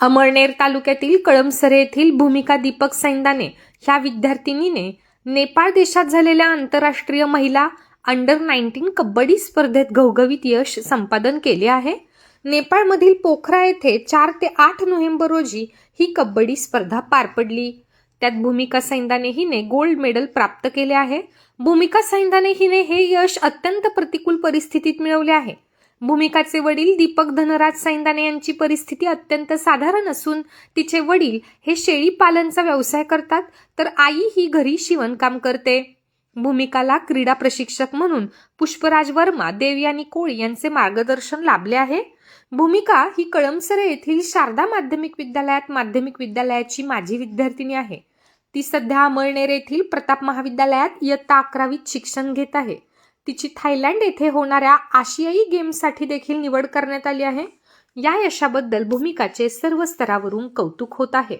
अमळनेर तालुक्यातील कळमसरे येथील भूमिका दीपक सैंदाने ह्या विद्यार्थिनीने नेपाळ देशात झालेल्या आंतरराष्ट्रीय महिला अंडर नाईन्टीन कबड्डी स्पर्धेत घवघवीत यश संपादन केले आहे. नेपाळमधील पोखरा येथे चार ते आठ नोव्हेंबर रोजी ही कबड्डी स्पर्धा पार पडली. त्यात भूमिका सैंदाने हिने गोल्ड मेडल प्राप्त केले आहे. भूमिका सैंदाने हिने हे यश अत्यंत प्रतिकूल परिस्थितीत मिळवले आहे. भूमिकाचे वडील दीपक धनराज सैंदाने यांची परिस्थिती अत्यंत साधारण असून तिचे वडील हे शेळी पालनचा व्यवसाय करतात तर आई ही घरी शिवणकाम करते. भूमिकाला क्रीडा प्रशिक्षक म्हणून पुष्पराज वर्मा देवयानी कोळी यांचे मार्गदर्शन लाभले आहे. भूमिका ही कळमसरे येथील शारदा माध्यमिक विद्यालयात माध्यमिक विद्यालयाची माझी विद्यार्थिनी आहे. ती सध्या अमळनेर येथील प्रताप महाविद्यालयात इयत्ता अकरावीत शिक्षण घेत आहे. तिची थायलंड येथे होणाऱ्या आशियाई गेम्ससाठी देखील निवड करण्यात आली आहे. या यशाबद्दल भूमिकाचे सर्व स्तरावरून कौतुक होत आहे.